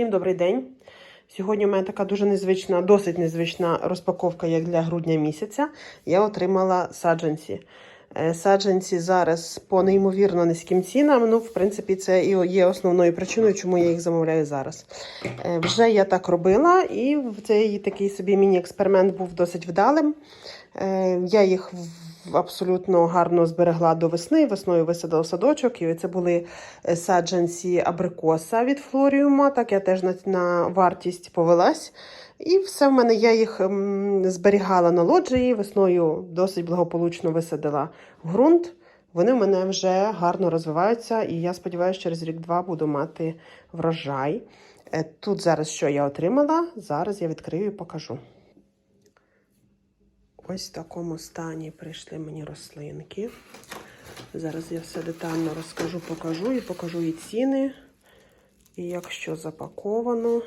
Всім добрий день. Сьогодні у мене така дуже незвична, досить незвична розпаковка, як для грудня місяця. Я отримала саджанці. Е, Саджанці зараз по неймовірно низьким цінам. Ну, в принципі, це і є основною причиною, чому я їх замовляю зараз. Е, Вже я так робила, і цей такий собі міні-експеримент був досить вдалим. Е, Я їх абсолютно гарно зберегла до весни. Весною висадила садочок, і це були е, саджанці абрикоса від флоріума. Так я теж на, на вартість повелась. І все в мене я їх ем, зберігала на лоджії. Весною досить благополучно висадила ґрунт. Вони в мене вже гарно розвиваються, і я сподіваюся, через рік-два буду мати врожай. Е, Тут зараз що я отримала, зараз я відкрию і покажу. Ось в такому стані прийшли мені рослинки. Зараз я все детально розкажу, покажу і покажу і ціни, і як що запаковано.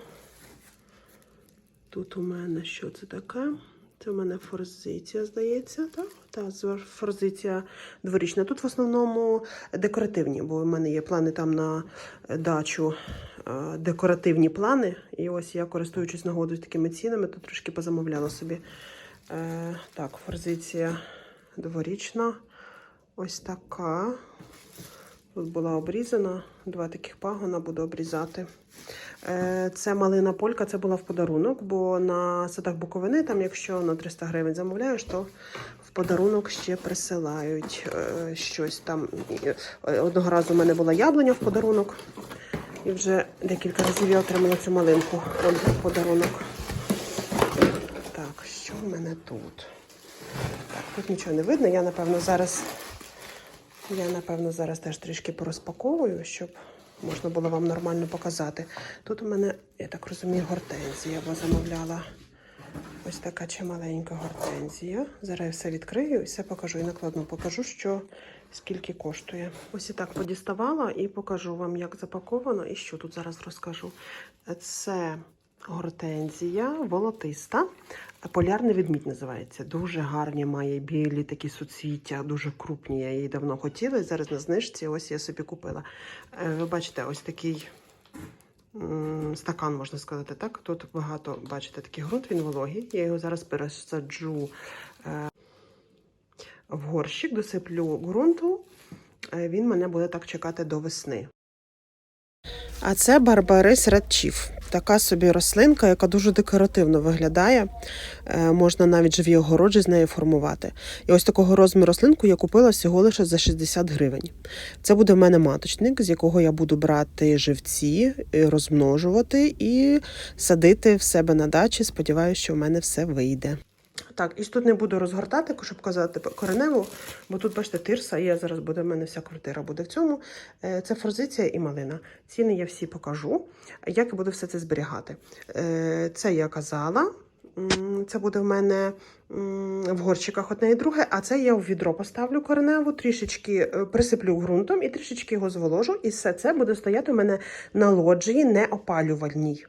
Тут у мене що це таке? Це у мене форзиція, здається, так? Це форзиція дворічна. Тут в основному декоративні, бо у мене є плани там на дачу декоративні плани. І ось я, користуючись нагодою такими цінами, тут трошки позамовляла собі. Е, так, форзиція дворічна. Ось така. Тут була обрізана. Два таких пагона буду обрізати. Е, Це малина полька, це була в подарунок, бо на садах Буковини, там, якщо на 300 гривень замовляєш, то в подарунок ще присилають е, щось там. Одного разу в мене була яблуня в подарунок. І вже декілька разів я отримала цю малинку в подарунок. Так, що в мене тут? Так, тут нічого не видно. Я, напевно, зараз. Я, напевно, зараз теж трішки порозпаковую, щоб можна було вам нормально показати. Тут у мене, я так розумію, гортензія, бо замовляла ось така чималенька гортензія. Зараз я все відкрию і все покажу. І накладно покажу, що скільки коштує. Ось і так подіставала і покажу вам, як запаковано і що тут зараз розкажу. Це гортензія волотиста. Полярний ведмідь називається. Дуже гарні має білі такі суцвіття, дуже крупні. Я її давно хотіла. І зараз на знижці ось я собі купила. Е, Ви бачите, ось такий стакан, можна сказати, так. Тут багато, бачите, такий ґрунт, він вологий. Я його зараз пересаджу е, в горщик, досиплю ґрунту. Е, Він мене буде так чекати до весни. А це Барбарис Радчів. Така собі рослинка, яка дуже декоративно виглядає. Е, можна навіть живі огороджі з нею формувати. І ось такого розміру рослинку я купила всього лише за 60 гривень. Це буде в мене маточник, з якого я буду брати живці, е, розмножувати і садити в себе на дачі. Сподіваюся, що в мене все вийде. Так, і тут не буду розгортати, щоб казати кореневу, бо тут, бачите, тирса, і зараз буде, в мене вся квартира буде в цьому. Е, Це форзиція і малина. Ціни я всі покажу, як я буду все це зберігати. Е, Це я казала. Це буде в мене в горщиках одне і друге, а це я в відро поставлю кореневу, трішечки е, присиплю ґрунтом і трішечки його зволожу. І все це буде стояти у мене на лоджії неопалювальній.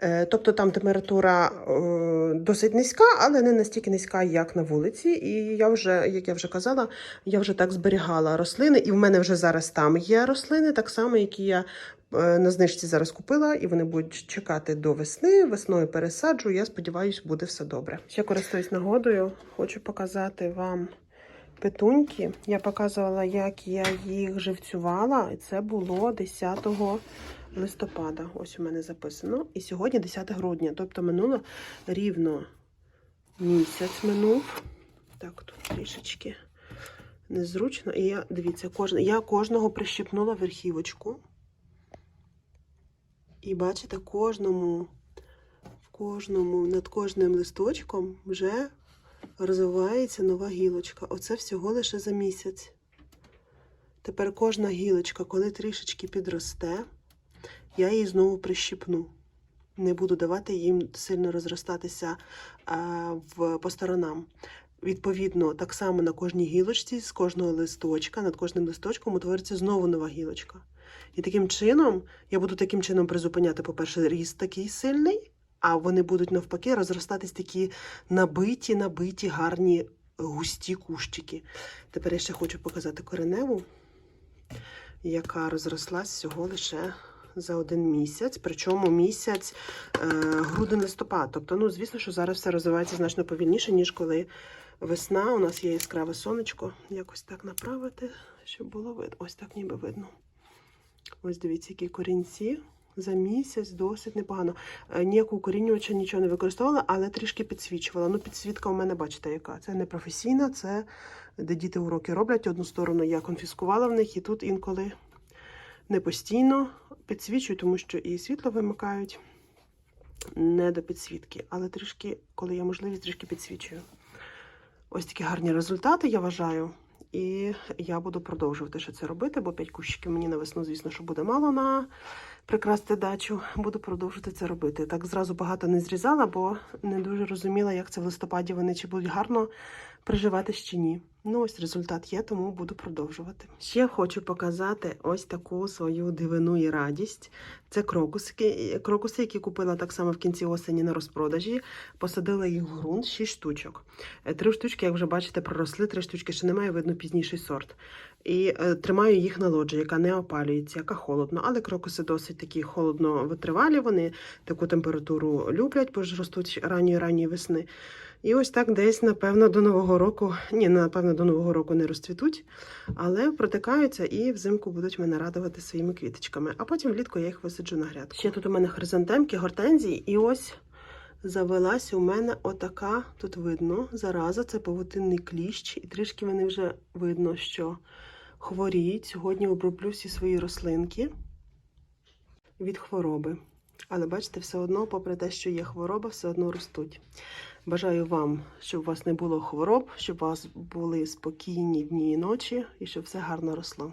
Е, Тобто там температура е, досить низька, але не настільки низька, як на вулиці. І я вже, як я вже казала, я вже так зберігала рослини, і в мене вже зараз там є рослини, так само, які я е, на знижці зараз купила, і вони будуть чекати до весни. Весною пересаджу. Я сподіваюся, буде все добре. Ще користуюсь нагодою, хочу показати вам. Петуньки. Я показувала, як я їх живцювала, і це було 10 листопада. Ось у мене записано. І сьогодні 10 грудня. Тобто минуло рівно місяць минув. Так, тут трішечки незручно. І я, дивіться, кожна, я кожного прищепнула верхівочку. І бачите, кожному, в кожному, над кожним листочком вже розвивається нова гілочка. Оце всього лише за місяць. Тепер кожна гілочка, коли трішечки підросте, я її знову прищипну. Не буду давати їм сильно розростатися в, по сторонам. Відповідно, так само на кожній гілочці, з кожного листочка, над кожним листочком утвориться знову нова гілочка. І таким чином, я буду таким чином призупиняти, по-перше, ріст такий сильний, а вони будуть навпаки розростатись такі набиті, набиті, гарні, густі кущики. Тепер я ще хочу показати кореневу, яка розрослась всього лише за один місяць, причому місяць е, грудень-листопад. Тобто, ну, звісно, що зараз все розвивається значно повільніше, ніж коли весна. У нас є яскраве сонечко. Якось так направити, щоб було видно. Ось так ніби видно. Ось дивіться, які корінці. За місяць досить непогано. Е, Ніякого укорінювача нічого не використовувала, але трішки підсвічувала. Ну, підсвітка у мене, бачите, яка. Це не професійна, це де діти уроки роблять. Одну сторону я конфіскувала в них, і тут інколи не постійно підсвічую, тому що і світло вимикають не до підсвітки, але трішки, коли є можливість, трішки підсвічую. Ось такі гарні результати, я вважаю. І я буду продовжувати ще це робити, бо 5 кущиків мені на весну, звісно, що буде мало на прикрасти дачу. Буду продовжувати це робити. Так зразу багато не зрізала, бо не дуже розуміла, як це в листопаді вони чи будуть гарно приживатись чи ні. Ну, ось результат є, тому буду продовжувати. Ще хочу показати ось таку свою дивину і радість. Це крокуси, крокуси, які купила так само в кінці осені на розпродажі. Посадила їх в ґрунт 6 штучок. Е, Три штучки, як вже бачите, проросли, три штучки ще немає, видно пізніший сорт. І е, тримаю їх на лоджі, яка не опалюється, яка холодно. Але крокуси досить такі холодно витривалі. Вони таку температуру люблять, бо ж ростуть ранньої ранньої весни. І ось так десь, напевно, до Нового року, ні, напевно, до Нового року не розцвітуть, але протикаються і взимку будуть мене радувати своїми квіточками. А потім влітку я їх висаджу на грядку. Ще тут у мене хризантемки, гортензії, і ось завелась у мене отака, тут видно, зараза, це павутинний кліщ, і трішки мені вже видно, що хворіють. Сьогодні оброблю всі свої рослинки від хвороби. Але бачите, все одно, попри те, що є хвороба, все одно ростуть. Бажаю вам, щоб у вас не було хвороб, щоб у вас були спокійні дні і ночі, і щоб все гарно росло.